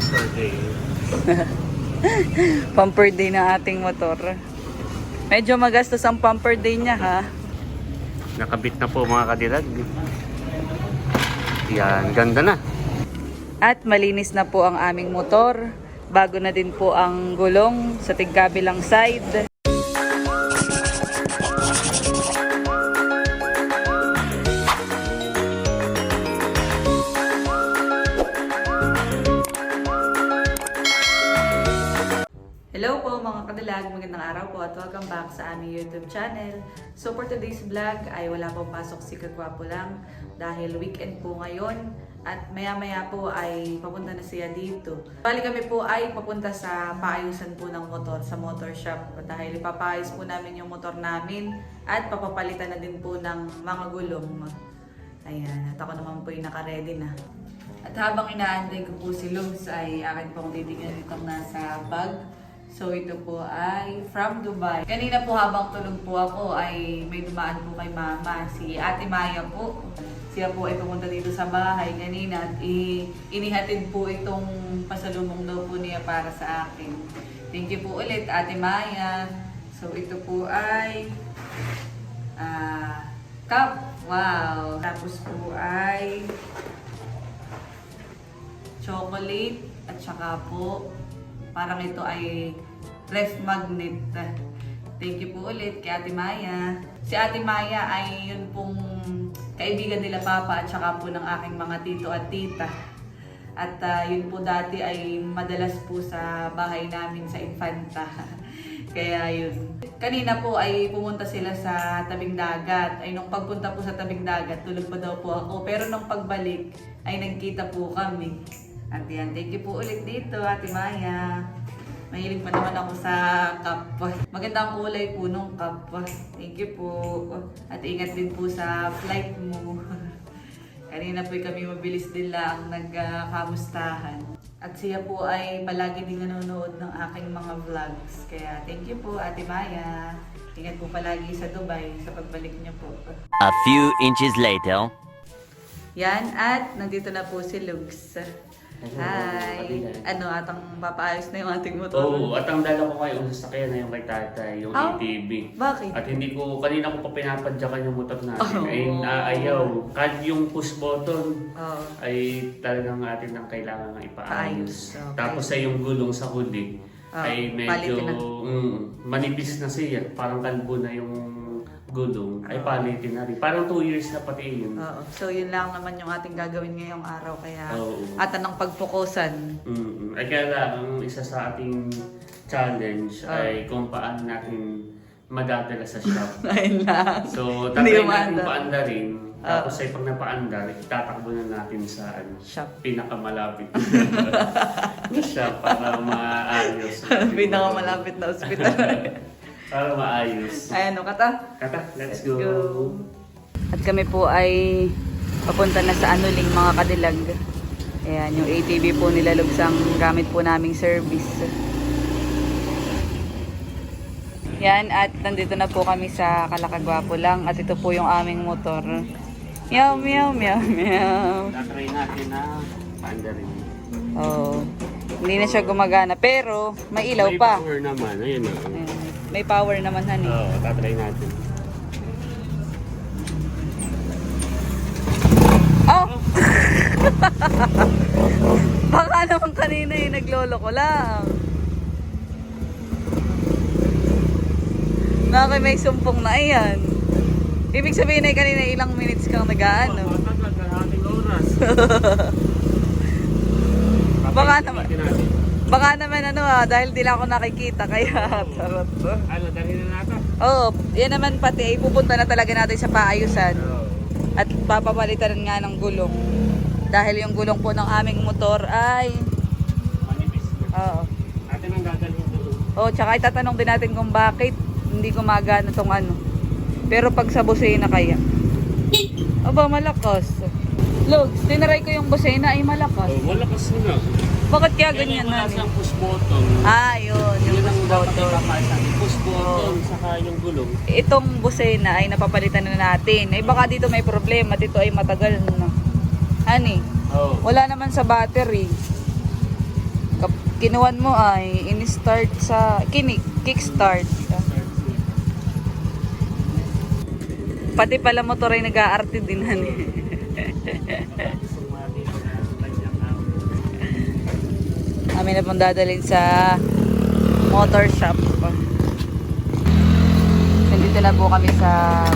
Pamper day. Pumper day ng ating motor. Medyo magastos ang pumper day niya ha. Nakabit na po mga kadilag. Yan, ganda na. At malinis na po ang aming motor. Bago na din po ang gulong sa tigkabilang side. YouTube channel. So for today's vlog ay wala pong pasok si Kagwapo lang dahil weekend po ngayon at maya maya po ay papunta na siya dito. Bali kami po ay papunta sa paayusan po ng motor sa motor shop dahil ipapaayos po namin yung motor namin at papapalitan na din po ng mga gulong. Ayan, at ako naman po yung naka-ready na. At habang inaantay ko po si Lums ay akin pong titignan itong nasa bag. So ito po ay from Dubai. Kanina po habang tulog po ako ay may dumaan po kay mama, si Ate Maya po. Siya po ay pumunta dito sa bahay kanina at inihatid po itong pasalubong daw po niya para sa akin. Thank you po ulit Ate Maya. So ito po ay ah cup. Wow. Tapos po ay chocolate at saka po parang ito ay ref magnet. Thank you po ulit kay Ate Maya. Si Ate Maya ay yun pong kaibigan nila Papa at saka po ng aking mga tito at tita. At ah, yun po dati ay madalas po sa bahay namin sa Infanta. Kaya yun. Kanina po ay pumunta sila sa tabing dagat. Ay nung pagpunta po sa tabing dagat, tulog pa daw po ako. Pero nung pagbalik, ay nagkita po kami. At yan, thank you po ulit dito, Ate Maya. Mahilig pa naman ako sa cup. Maganda ang kulay po nung cup. Thank you po. At ingat din po sa flight mo. Kanina po kami mabilis din lang nagkamustahan. At siya po ay palagi din nanonood ng aking mga vlogs. Kaya thank you po Ate Maya. Ingat po palagi sa Dubai sa pagbalik niyo po. A few inches later. Yan at nandito na po si Lugs. Hi! Ano, atang papaayos na yung ating motor? Oo, at ang dala ko ngayon, sasakyan na yung kay tatay, yung Ah, ATV. Bakit? At hindi ko, kanina ko pa pinapadyakan yung motor natin. Oh. Ay naayaw. Kahit yung push button, Oh. ay talagang atin ang kailangan ng Paayos, ipaayos. okay. Tapos ay yung gulong sa huli, Oh, ay medyo mm, manipis na siya. Parang kalbo na yung gulong. Ay palitin na rin. Parang 2 years na pati yun. Oo. So, yun lang naman yung ating gagawin ngayong araw. Kaya, Oo. at anong pagpukusan. Mm, ay kaya lang, ang isa sa ating challenge Ah. ay kung paano natin madadala sa shop. Ayun lang. So, Hindi tatry natin umaandar. paandarin. Ah. Tapos ay pag napaandar, itatakbo na natin sa ano, Shop. pinakamalapit na shop para maayos. Pinakamalapit na ospital. Para maayos. Ayan, o kata. Kata, let's, Let's go. go. At kami po ay papunta na sa Anuling mga kadilag. Ayan, yung ATV po nila Lugsang gamit po naming service. Yan, at nandito na po kami sa Kalakagwapo lang. At ito po yung aming motor. Meow, meow, meow, meow. Tatry natin na paandarin. Oh, hindi na siya gumagana. Pero, may ilaw May pa. power naman, ayun o. Ayan, may power naman, honey. Oo, tatry natin. Oh! Baka naman kanina yung naglolo ko lang. Nakaki may sumpong na yan. Ibig sabihin ay kanina ilang minutes kang nag-ano. Matagal na ating oras. Baka naman. Natin natin. Baka naman ano ah, dahil di lang ako nakikita kaya tarot to. Ano, dali na natin. Oo, yan naman pati ay pupunta na talaga natin sa paayusan. Oo. At papapalitan nga ng gulong. Dahil yung gulong po ng aming motor ay... Manipis. Oo. Atin ang gagalhin doon. Oh, tsaka itatanong din natin kung bakit hindi gumagana tong ano. Pero pag sa busina kaya. Aba, malakas. Look, tinaray ko yung busina ay malakas. Oh, wala kasi na. Bakit kaya Yan ganyan yung na? siyang push button. Ah, yun. Yung push button. Push button, saka yung gulong. Itong busina ay napapalitan na natin. Ay baka dito may problema. Dito ay matagal na. Honey, Oh. wala naman sa battery. Kinuwan mo ay in-start sa kinik, kickstart. Pati pala motor ay nag-aarte din han. Kami na pong dadalhin sa motor shop. Nandito na po kami sa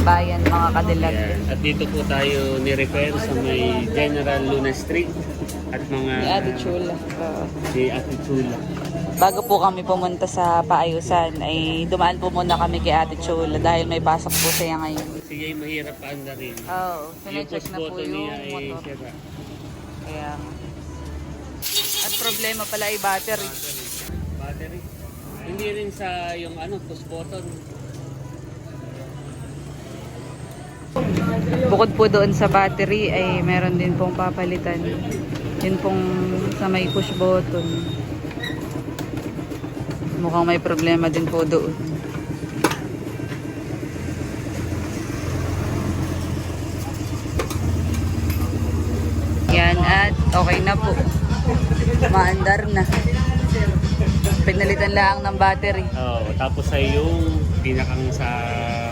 bayan mga kadilag. Yan. At dito po tayo ni-repair sa may General Luna Street at mga Ni Ate Chula. Oo. si Ate Chula. Bago po kami pumunta sa paayusan, ay dumaan po muna kami kay Ate Chula dahil may pasok po siya ngayon. Sige, mahirap pa rin. Oo, oh, Yung sinecheck na po yung niya ay motor. sira. Kaya, at problema pala ay battery. Battery. Hindi rin sa yung ano, push button. Bukod po doon sa battery ay meron din pong papalitan. Yun pong sa may push button. Mukhang may problema din po doon. Yan at okay na po. Maandar na. Pinalitan lang ng battery. Oo, tapos ay yung pinakang sa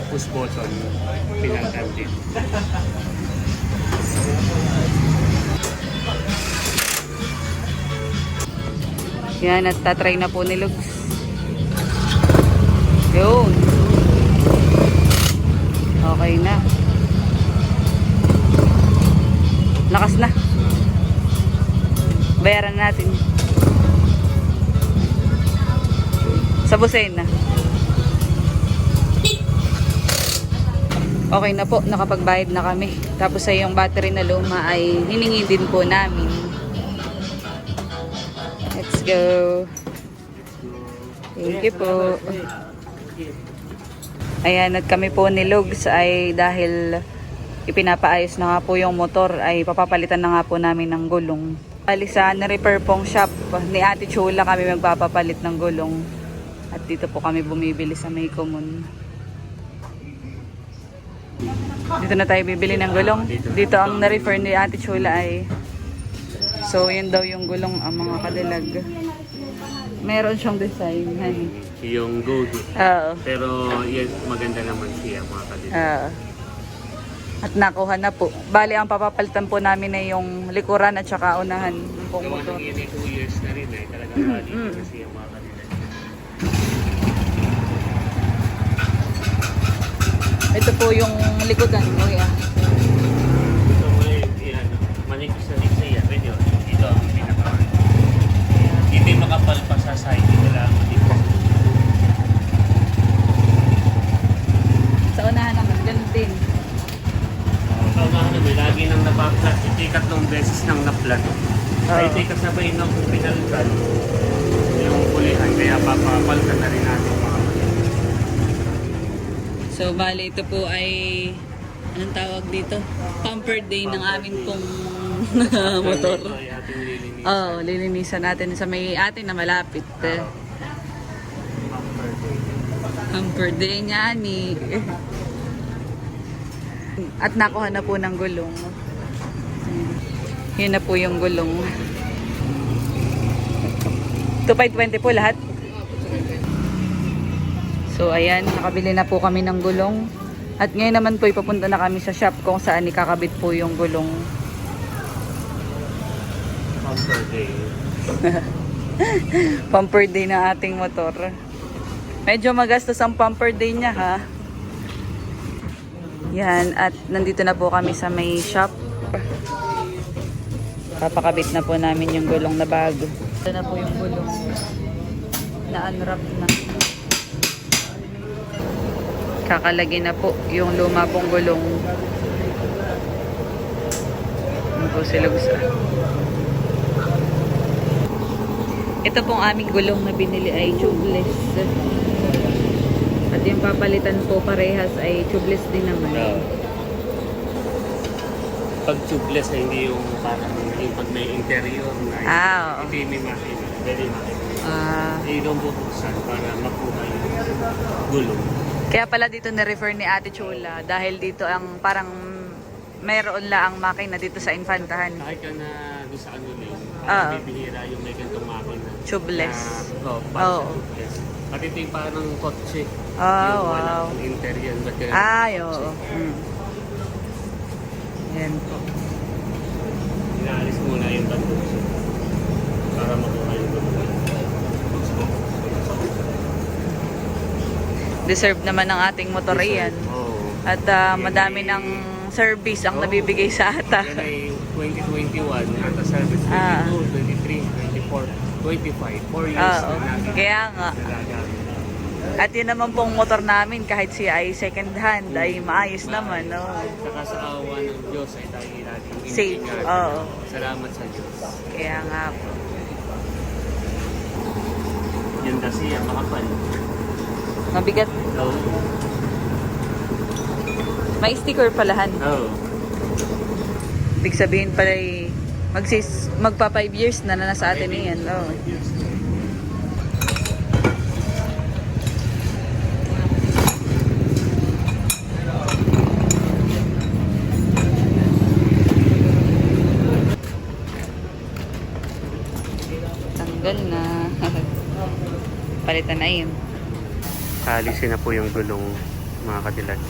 push button, pinalitan din. Yan, at tatry na po ni Lugs. Yun. Okay na. Lakas na. Bayaran natin. Sa Busena. Okay na po, nakapagbayad na kami. Tapos ay yung battery na luma ay hiningi din po namin. Let's go. Thank you po. Ayan, at kami po ni Lugs ay dahil ipinapaayos na nga po yung motor ay papapalitan na nga po namin ng gulong. Bali sa repair pong shop ni Ate Chula kami magpapapalit ng gulong. At dito po kami bumibili sa May Common. Dito na tayo bibili ng gulong. Dito ang na-refer ni Ate Chula ay So, yun daw yung gulong ang mga kadilag. Meron siyang design. honey. Yung gold. Oo. Pero yan, maganda naman siya mga kadito. Oo. At nakuha na po. Bali, ang papapalitan po namin ay yung likuran at saka unahan ng pong Gawa motor. ng yun ay 2 years na rin eh. Talagang Mm. na siya mga kadito. Ito po yung likodan. O yeah. Ito may yan, manipis na rin siya. Pwede yun. Dito ang pinaka. Hindi makapal pa sa side. Ito lang. Sa unahan naman, ganun din. Sa unahan naman, lagi nang napaplat. Iti tatlong beses nang naplat. Ay, iti kasabay nang pinalitan. Yung kulihan. Kaya papapalitan na rin natin mga. So, bali, ito po ay anong tawag dito? Pamper day ng amin pong motor. Oo, oh, lilinisan natin sa may atin na malapit. Eh. Bumper day. Pamper day niya ni. At nakuha na po ng gulong. Yun na po yung gulong. 2.20 po lahat. So ayan, nakabili na po kami ng gulong. At ngayon naman po ipapunta na kami sa shop kung saan ikakabit po yung gulong. Bumper day. Pumper day ng ating motor. Medyo magastos ang pumper day niya ha. Yan, at nandito na po kami sa may shop. Papakabit na po namin yung gulong na bago. Ito na po yung gulong. Na-unwrap na. Kakalagay na po yung luma pong gulong. Ano po sila gusto? Ito pong aming gulong na binili ay tubeless. At yung papalitan po parehas ay tubeless din naman. No. Pag tubeless ay hindi yung parang yung pag may interior na Ah, oo. yung may makina. Very makina. Ah, Ay yung bubuksan para makuha yung gulong. kaya pala dito na-refer ni Ate Chula dahil dito ang parang mayroon lang ang makina dito sa Infantahan. Kahit ka na doon sa ano din, Ah. Bibihira yung may ganitong makina. Tubeless. Na, oh, para Oo. tubeless. At ito yung parang ng kotse. Ah, yung wow. walang interior. Ba't kaya- Ay, oo. Mm. Yan po. Inaalis muna yung bandukso. Para makuha yung bandukso. Deserve naman ng ating motor yan. Oo. At Yan madami ng service ang nabibigay sa ata. Yan ay 2021, nata service 22, Ah. 23, 24, 25, 4 years Oo. na natin. Kaya nga. nagagamit. At yun naman pong motor namin kahit siya ay second hand ay maayos naman. No? Saka sa awa ng Diyos ay tayo laging Safe, oo. Salamat sa Diyos. Kaya nga po. Yun kasi ang makapal. Mabigat. Oo. May sticker palahan. Oo. Ibig sabihin pala ay magsis, magpa 5 years na na sa atin yan. Oh. Tanggal na. Palitan na yun. Alisin na po yung gulong mga kadilag.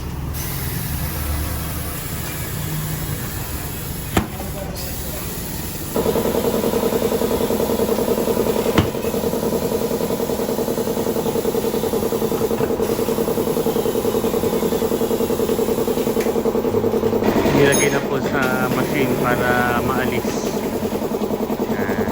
Nilagay na po sa machine para maalis. Yan.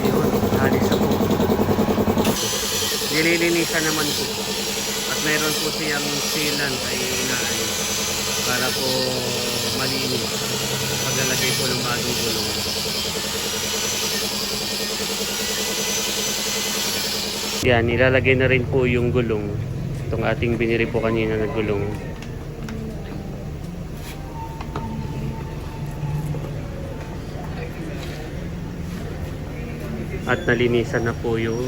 Yun, alis na po. Nililinisan naman po. At meron po siyang sealant ay inaalis para po malinis. Paglalagay po ng bagong gulong. Yan, nilalagay na rin po yung gulong. Itong ating binili po kanina na gulong. At nalinisan na po yung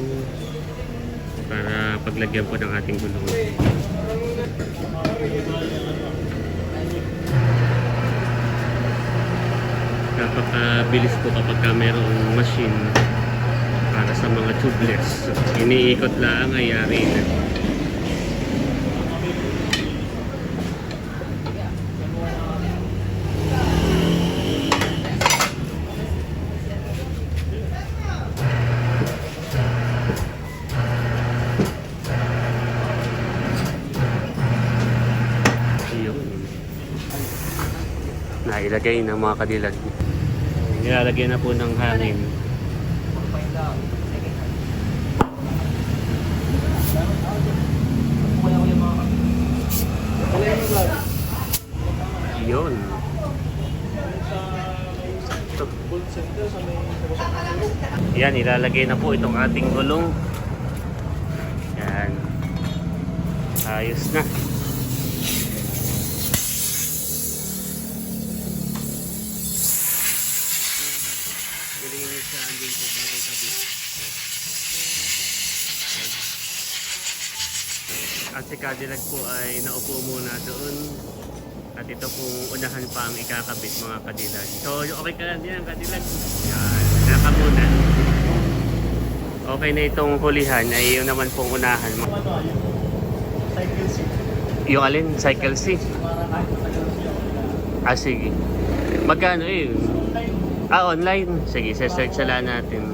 paglagyan po ng ating gulong. Napakabilis po kapag ka mayroong machine para sa mga tubeless. Iniikot lang ay yari na. Yun. Nailagay ng mga kadilag. Nilalagay na po ng hangin. Yun. Yan, ilalagay na po itong ating gulong. Yan. Ayos na. Si Cadillac po ay naupo muna doon. At ito pong unahan pa ang ikakabit mga Cadillac. So okay ka lang ang Cadillac. Yan, naka muna. Okay na itong hulihan ay yung naman pong unahan. Yung alin? Cycle C? Ah, sige. Magkano eh? Ah, online. Sige, search na lang natin.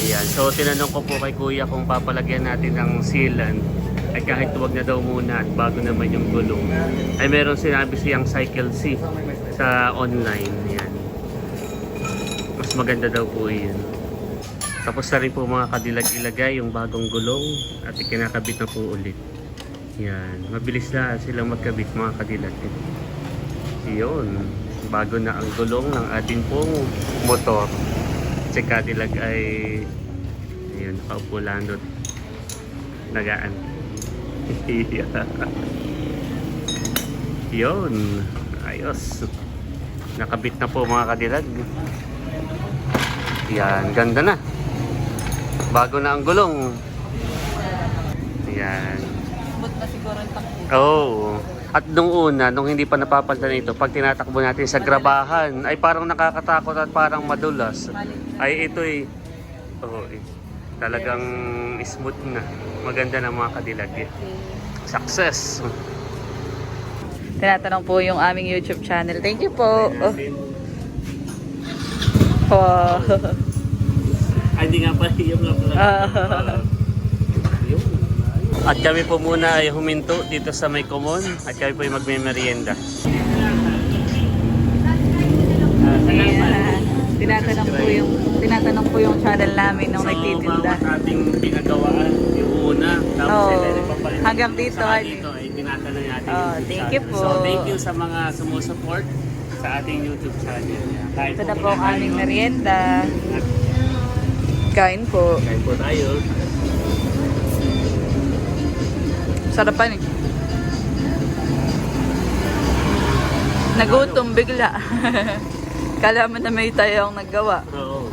Ayan. So, tinanong ko po kay kuya kung papalagyan natin ng sealant ay kahit huwag na daw muna at bago naman yung gulong. Ay meron sinabi siyang Cycle C sa online. Ayan. Mas maganda daw po yun. Tapos na rin po mga kadilag ilagay yung bagong gulong at ikinakabit na po ulit. Yan, mabilis na silang magkabit mga kadilag. Yun, bago na ang gulong ng ating pong motor. Si Cadillac ay ayun, nakaupo lang doon. Nagaan. Yun, ayos. Nakabit na po mga kadilag. Yan, ganda na. Bago na ang gulong. Yan. Smooth na siguro ang takbo. Oo. At nung una, nung hindi pa napapalitan ito, pag tinatakbo natin sa grabahan, ay parang nakakatakot at parang madulas. Ay ito ay oo, eh, talagang smooth na. Maganda na mga kadilag. eh. Success! Tinatanong po yung aming YouTube channel. Thank you po. Oh. Wow. Ay, hindi nga pala yung nga pala. Ah. At kami po muna ay huminto dito sa may common at kami po ay magme-merienda. Tinatanong po yung tinatanong po yung channel namin nung so, nagtitinda. bawat ating pinagawaan, yung una, tapos oh. papalit. Hanggang dito, Saka ay- dito ay tinatanong natin. Oh, thank you po. So, thank you sa mga sumusupport sa ating YouTube channel. Kahit Ito na po ang aming merienda. Kain po. Kain po tayo. Sarapan eh. Nagutom bigla. Kala mo na may tayong naggawa. Oo.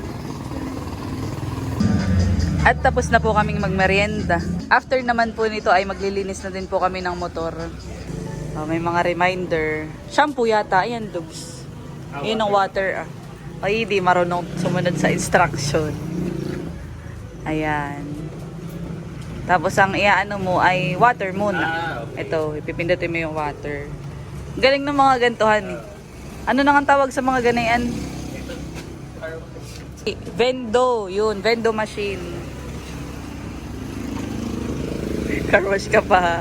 At tapos na po kaming magmerienda. After naman po nito ay maglilinis na din po kami ng motor. Oh, may mga reminder. Shampoo yata. Ayan, Dubs. Yun ang water ah. Ay, di marunong sumunod sa instruction. Ayan. Tapos ang iaano mo ay water muna. Ah, okay. Ito, ipipindutin mo yung water. Galing ng mga gantuhan eh. Ano nang ang tawag sa mga ganayan? Vendo, yun, vendo machine. Car wash ka pa. ha?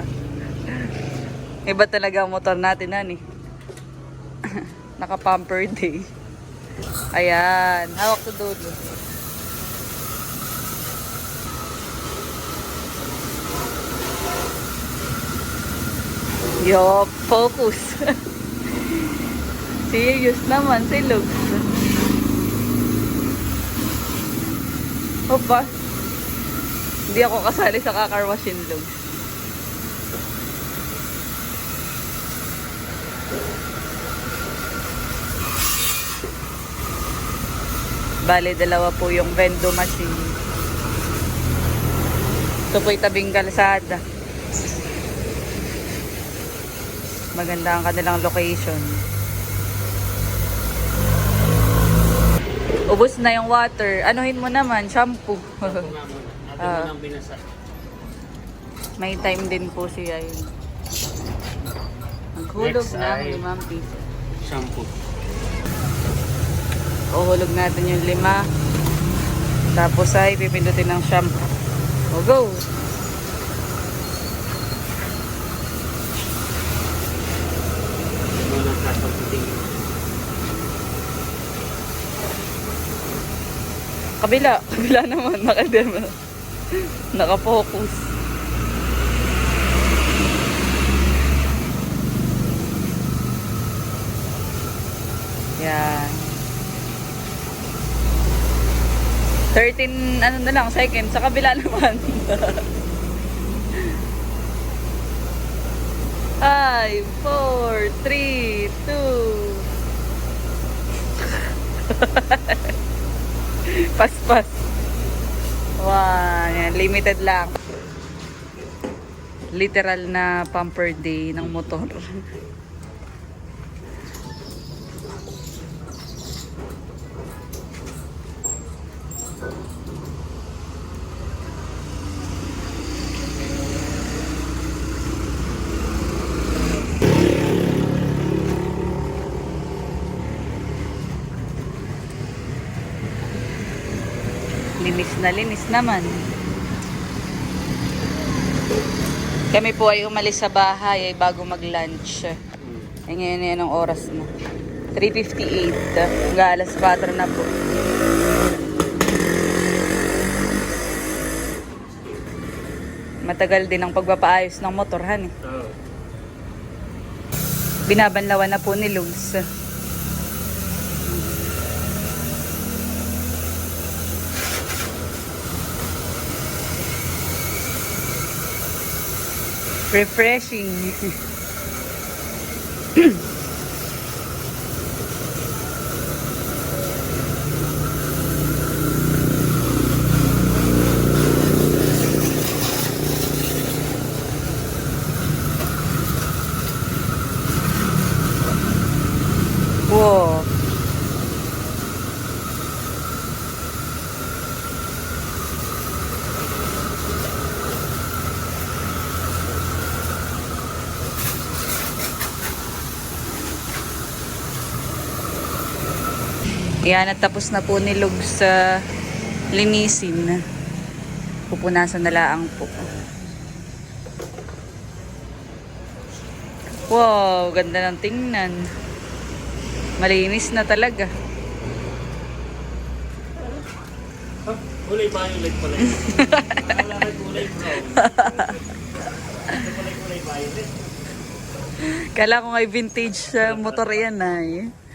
Iba talaga ang motor natin, ani. Naka-pamper day. Ayan, hawak sa dulo. Yo, focus. Serious naman si Lugs. Opa. Hindi ako kasali sa kakarwashin Lugs. Bale, dalawa po yung vendo machine. Ito po'y tabing kalsada. Maganda ang kanilang location. Ubus na yung water. Anuhin mo naman, shampoo. Binasa. May time din po siya yun. Naghulog Next ng limang piso. Shampoo. Uhulog natin yung lima. Tapos ay pipindutin ng shampoo. O go! Ito ng sasabuting. Kabila. Kabila naman. Nakadema. Nakafocus. Yan. 13, ano na lang, second. Sa kabila naman. Five, four, three, two. Pas-pas. Wow. Limited lang. Literal na pumper day ng motor. Linis na linis naman. Kami po ay umalis sa bahay ay bago mag-lunch. Ay ngayon na yan ang oras na. 3.58. Hanggang alas 4 na po. Matagal din ang pagpapaayos ng motorhan eh. Oo. Binabanlawan na po ni Lugs. Refreshing. Wow. Yan, at tapos na po ni Lug sa linisin. Pupunasan na laang po. Wow, ganda ng tingnan. Malinis na talaga. Kulay violet pala yun. Akala ko kulay brown. Kala ko nga vintage sa motor yan ay. Ito.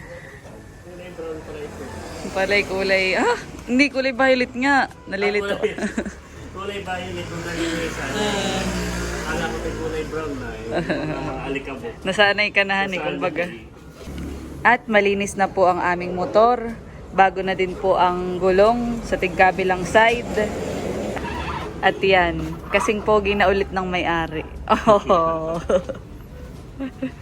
Palay kulay. Ah, hindi kulay violet nga. Nalilito. Ah, kulay, kulay violet kung nalilisan. Akala ko may kulay brown na yun. Mga alikabok. Nasanay ka na hani, kumbaga. nabili? At malinis na po ang aming motor. Bago na din po ang gulong sa tigkabilang side. At yan, kasing pogi na ulit ng may-ari. Oh.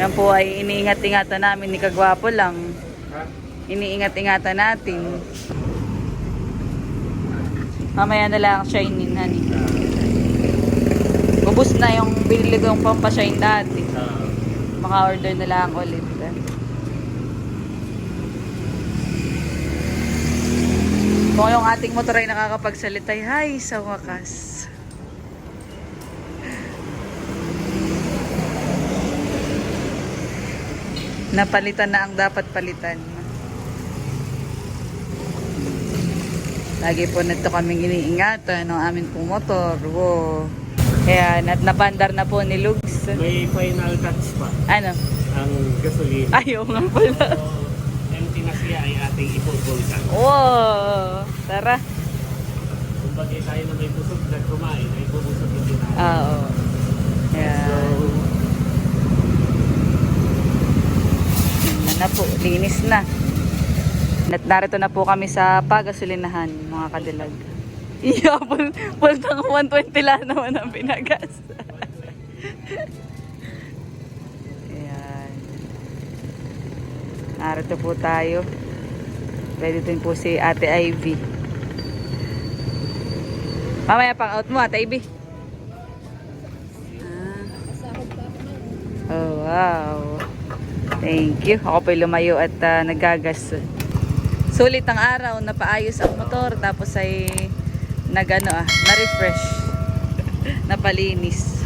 Yan po ay iniingat-ingatan namin ni Kagwapo lang. Iniingat-ingatan natin. Mamaya na lang shining, honey. Ubus na yung binili kong pampashine dati. Ah, Mga order na lang ulit. Kung yung ating motor ay nakakapagsalita, hi sa wakas. Napalitan na ang dapat palitan. Lagi po nito kaming iniingatan ng aming pong motor. Wow. Ayan, at napandar na po ni Lugs. may final touch pa. Ano? Ang gasolina. Ayaw nga pala. So, empty na siya ay ating ipupulkan. Wow! Tara. Kung bagay tayo na may busog na kumain, ay bubusog din natin. Ah, Oo. So, Ayan. Yan na po. Linis na. At narito na po kami sa pagasolinahan, mga kadilag. Iya, pul pultang 120 lang naman ang pinagas. Ayan. Narito po tayo. Ready din po si Ate Ivy. Mamaya pang out mo, Ate Ivy. Ah. Oh, wow. Thank you. Ako po'y lumayo at ah, nagagas. Sulit ang araw, napaayos ang motor, tapos ay nagano ah, na-refresh. Napalinis.